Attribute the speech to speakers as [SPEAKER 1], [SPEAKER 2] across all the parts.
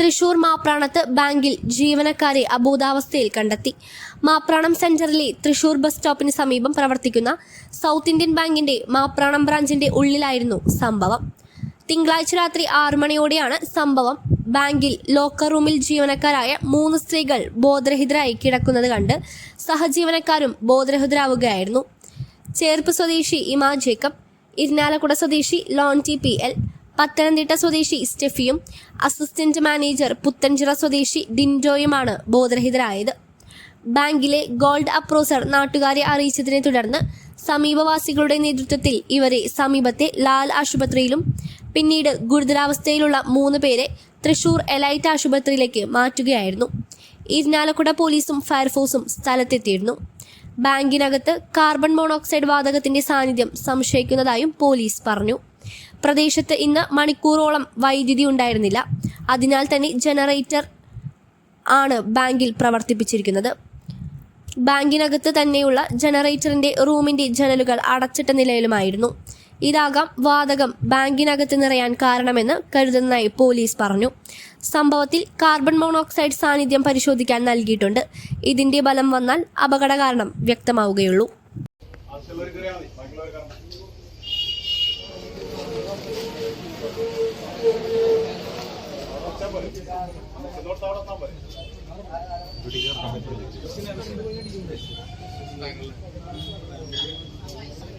[SPEAKER 1] തൃശൂർ മാപ്രാണത്ത് ബാങ്കിൽ ജീവനക്കാരെ അബോധാവസ്ഥയിൽ കണ്ടെത്തി. മാപ്രാണം സെന്ററിലെ തൃശൂർ ബസ് സ്റ്റോപ്പിന് സമീപം പ്രവർത്തിക്കുന്ന സൗത്ത് ഇന്ത്യൻ ബാങ്കിന്റെ മാപ്രാണം ബ്രാഞ്ചിന്റെ ഉള്ളിലായിരുന്നു സംഭവം. തിങ്കളാഴ്ച രാത്രി ആറു മണിയോടെയാണ് സംഭവം. ബാങ്കിൽ ലോക്കർ റൂമിൽ ജീവനക്കാരായ മൂന്ന് സ്ത്രീകൾ ബോധരഹിതരായി കിടക്കുന്നത് കണ്ട് സഹജീവനക്കാരും ബോധരഹിതരാവുകയായിരുന്നു. ചേർപ്പ് സ്വദേശി ഇമാ ജേക്കബ് ഇരിനാലക്കുട സ്വദേശി loan T P L Pathanamthitta സ്വദേശി സ്റ്റെഫിയും അസിസ്റ്റന്റ് മാനേജർ പുത്തൻചിറ സ്വദേശി ഡിൻഡോയുമാണ് ബോധരഹിതരായത്. ബാങ്കിലെ ഗോൾഡ് അപ്രോസർ നാട്ടുകാരെ അറിയിച്ചതിനെ തുടർന്ന് സമീപവാസികളുടെ നേതൃത്വത്തിൽ ഇവരെ സമീപത്തെ ലാൽ ആശുപത്രിയിലും പിന്നീട് ഗുരുതരാവസ്ഥയിലുള്ള മൂന്ന് പേരെ തൃശൂർ എലൈറ്റ് ആശുപത്രിയിലേക്ക് മാറ്റുകയായിരുന്നു. ഇരിനാലക്കുട പോലീസും ഫയർഫോഴ്സും സ്ഥലത്തെത്തിയിരുന്നു. ബാങ്കിനകത്ത് കാർബൺ മോണോക്സൈഡ് വാതകത്തിന്റെ സാന്നിധ്യം സംശയിക്കുന്നതായും പോലീസ് പറഞ്ഞു. പ്രദേശത്ത് ഇന്ന് മണിക്കൂറോളം വൈദ്യുതി ഉണ്ടായിരുന്നില്ല. അതിനാൽ തന്നെ ജനറേറ്റർ ആണ് ബാങ്കിൽ പ്രവർത്തിപ്പിച്ചിരിക്കുന്നത്. ബാങ്കിനകത്ത് തന്നെയുള്ള ജനറേറ്ററിന്റെ റൂമിന്റെ ജനലുകൾ അടച്ചിട്ട നിലയിലുമായിരുന്നു. ഇതാകാം വാതകം ബാങ്കിനകത്ത് നിറയാൻ കാരണമെന്ന് കരുതുന്നതായി പോലീസ് പറഞ്ഞു. സംഭവത്തിൽ കാർബൺ മോണോക്സൈഡ് സാന്നിധ്യം പരിശോധിക്കാൻ നൽകിയിട്ടുണ്ട്. ഇതിന്റെ ബലം വന്നാൽ അപകട കാരണം വ്യക്തമാവുകയുള്ളൂ.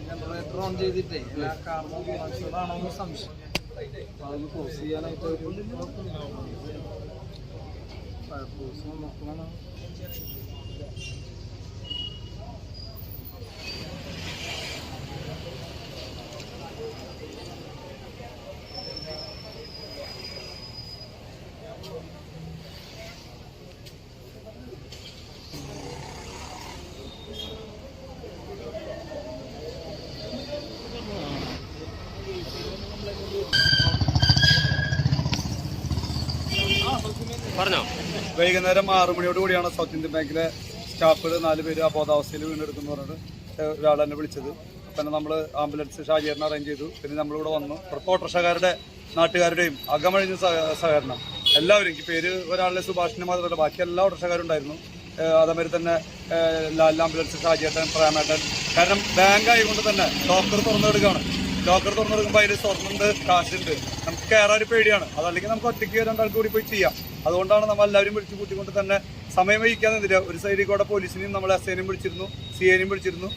[SPEAKER 2] ജനറേറ്റർ ഓൺ ചെയ്തിട്ടേ എല്ലാ കാർബൺ മോണോക്സൈഡ് ആണോ എന്ന് സംശയം അതിന് ക്ലോസ് ചെയ്യാനായിട്ട് ഒരു ഫയർഫോഴ്സ് നോക്കണം
[SPEAKER 3] വൈകുന്നേരം ആറു മണിയോട് കൂടിയാണ് സൗത്ത് ഇന്ത്യൻ ബാങ്കിലെ സ്റ്റാഫുകൾ നാല് പേര് അബോധാവസ്ഥയിൽ വീണെടുക്കുന്നു പറഞ്ഞിട്ട് ഏഹ് ഒരാൾ തന്നെ വിളിച്ചത്. പിന്നെ നമ്മൾ ആംബുലൻസ് ഷാജിയറിനെ അറേഞ്ച് ചെയ്തു. പിന്നെ നമ്മളിവിടെ വന്നു. പുറത്ത് ഓട്ടോറിക്ഷക്കാരുടെ നാട്ടുകാരുടെയും അകമഴിഞ്ഞ സഹ- സഹകരണം. എല്ലാവരും പേര് ഒരാളുടെ സുഭാഷിനെ മാത്രമല്ല ബാക്കി എല്ലാ ഉണ്ടായിരുന്നു. അതേമാതിരി തന്നെ ലാൽ ആംബുലൻസ് ഷാജിയേട്ടൻ പ്രേമേട്ടൻ. കാരണം ബാങ്ക് ആയതുകൊണ്ട് തന്നെ ലോക്കർ തുറന്നെടുക്കുകയാണ്. ലോക്കർ തുറന്നെടുക്കുമ്പോൾ അതിൽ സ്വർണുണ്ട് കാശുണ്ട്. നമുക്ക് കയറാൻ ഒരു പേടിയാണ്. അതല്ലെങ്കിൽ നമുക്ക് ഒറ്റയ്ക്ക് രണ്ടാൾക്ക് കൂടി പോയി ചെയ്യാം. അതുകൊണ്ടാണ് നമ്മൾ എല്ലാവരും വിളിച്ചു കൂട്ടിക്കൊണ്ട് തന്നെ സമയം വഹിക്കാൻ ഒരു സൈഡിൽ കൂടെ പോലീസിനെയും നമ്മൾ എസ് ഐനെയും വിളിച്ചിരുന്നു സി ഐനെയും വിളിച്ചിരുന്നു.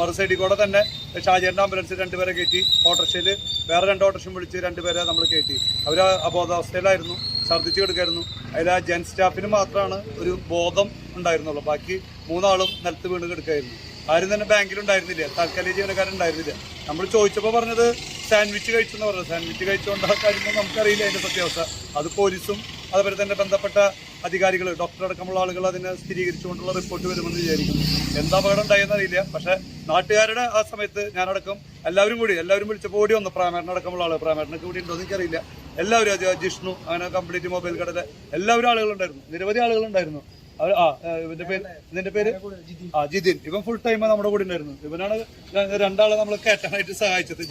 [SPEAKER 3] മറു സൈഡിൽ കൂടെ തന്നെ ഷാജേന്റെ ആംബുലൻസ് രണ്ടുപേരെ കയറ്റി ഓട്ടോറിക്ഷയിൽ വേറെ രണ്ട് ഓട്ടോറിക്ഷയും വിളിച്ച് രണ്ടുപേരെ നമ്മൾ കയറ്റി. അവർ അബോധാവസ്ഥയിലായിരുന്നു ഛർദ്ദിച്ച് കിടക്കായിരുന്നു. അതിൽ ആ ജെൻ സ്റ്റാഫിന് മാത്രമാണ് ഒരു ബോധം ഉണ്ടായിരുന്നുള്ളൂ. ബാക്കി മൂന്നാളും നിലത്ത് വീണ് കിടക്കായിരുന്നു. ആരും തന്നെ ബാങ്കിലുണ്ടായിരുന്നില്ല. താൽക്കാലിക ജീവനക്കാരുണ്ടായിരുന്നില്ല. നമ്മൾ ചോദിച്ചപ്പോൾ പറഞ്ഞത് സാൻഡ്വിച്ച് കഴിച്ചെന്ന് പറഞ്ഞത്. സാൻഡ്വിച്ച് കഴിച്ചുകൊണ്ട് ആ കാര്യം നമുക്കറിയില്ല അതിന്റെ സത്യാവസ്ഥ. അത് പോലീസും അതുപോലെ തന്നെ ബന്ധപ്പെട്ട അധികാരികൾ ഡോക്ടർ അടക്കമുള്ള ആളുകൾ അതിനെ സ്ഥിരീകരിച്ചുകൊണ്ടുള്ള റിപ്പോർട്ട് വരുമെന്ന് വിചാരിക്കുന്നു. എന്താ അപകടം ഉണ്ടായെന്ന് അറിയില്ല. പക്ഷെ നാട്ടുകാരുടെ ആ സമയത്ത് ഞാനടക്കം എല്ലാവരും കൂടി എല്ലാവരും വിളിച്ചപ്പോൾ ഓടി വന്നു. പ്രാമേരൻ അടക്കമുള്ള ആൾ. പ്രാമേരനൊക്കെ കൂടി ഉണ്ടോ എനിക്കറിയില്ല. എല്ലാവരും അത് ജിഷ്ണു അങ്ങനെ കംപ്ലീറ്റ് മൊബൈൽ കടയിലെ എല്ലാവരും ആളുകളുണ്ടായിരുന്നു. നിരവധി ആളുകളുണ്ടായിരുന്നു. ഇതിന്റെ പേര്? ജിതിൻ. ഇവൻ ഫുൾ ടൈം നമ്മുടെ കൂടെ ഉണ്ടായിരുന്നു. ഇവനാണ് രണ്ടാളെ നമ്മൾ കയറ്റാനായിട്ട് സഹായിച്ചത്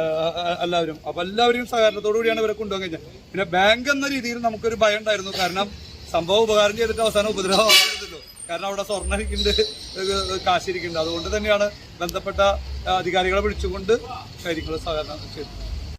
[SPEAKER 3] ഏഹ് എല്ലാവരും. അപ്പൊ എല്ലാവരും സഹകരണത്തോടു കൂടിയാണ് ഇവരെ കൊണ്ടുപോകാൻ കഴിഞ്ഞത്. പിന്നെ ബാങ്ക് എന്ന രീതിയിൽ നമുക്കൊരു ഭയം ഉണ്ടായിരുന്നു. കാരണം സംഭവം ഉപകാരം ചെയ്തിട്ട് അവസാനം ഉപദ്രവം കാരണം അവിടെ സ്വർണ ഇരിക്കുന്നുണ്ട് കാശിരിക്കുന്നുണ്ട് അതുകൊണ്ട് തന്നെയാണ് ബന്ധപ്പെട്ട അധികാരികളെ വിളിച്ചുകൊണ്ട് കാര്യങ്ങൾ സഹകരണം ചെയ്തത്.